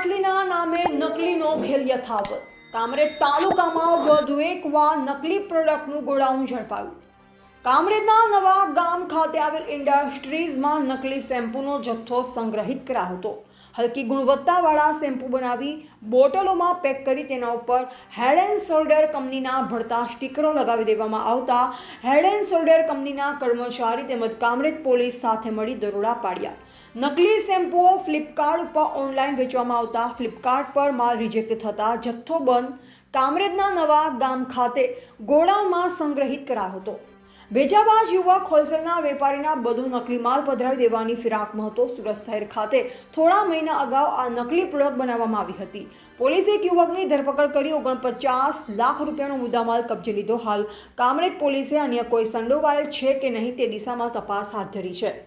અસલીના નામે નકલીનો ખેલ યથાવત. કામરેજ તાલુકામાં વધુ એકવાર નકલી પ્રોડક્ટનું ગોડાઉન ઝડપાયું. કામરેજના નવા ગામ ખાતે આવેલ ઇન્ડસ્ટ્રીઝમાં નકલી શેમ્પૂનો જથ્થો સંગ્રહિત કરાયો હતો. હલકી ગુણવત્તાવાળા શેમ્પૂ બનાવી બોટલોમાં પેક કરી તેના ઉપર હેડ એન્ડ શોલ્ડર કંપનીના ભળતા સ્ટીકરો લગાવી દેવામાં આવતા હેડ એન્ડ શોલ્ડર કંપનીના કર્મચારી તેમજ કામરેજ પોલીસ સાથે મળી દરોડા પાડ્યા. નકલી શેમ્પૂઓ ફ્લિપકાર્ટ ઉપર ઓનલાઈન વેચવામાં આવતા. ફ્લિપકાર્ટ પર માલ રિજેક્ટ થતા જથ્થો બંધ. કામરેજના નવા ગામ ખાતે ગોડાઉનમાં સંગ્રહિત કરાયો હતો. બેજાબાજ યુવક હોલસેલના વેપારીના બધું નકલી માલ પધરાવી દેવાની ફિરાકમાં હતો. સુરત શહેર ખાતે થોડા મહિના અગાઉ આ નકલી પ્રોડક્ટ બનાવવામાં આવી હતી. પોલીસે એક યુવકની ધરપકડ કરી ઓગણપચાસ લાખ રૂપિયાનો મુદ્દામાલ કબજે લીધો. હાલ કામરેજ પોલીસે અન્ય કોઈ સંડોવાયેલ છે કે નહીં તે દિશામાં તપાસ હાથ ધરી છે.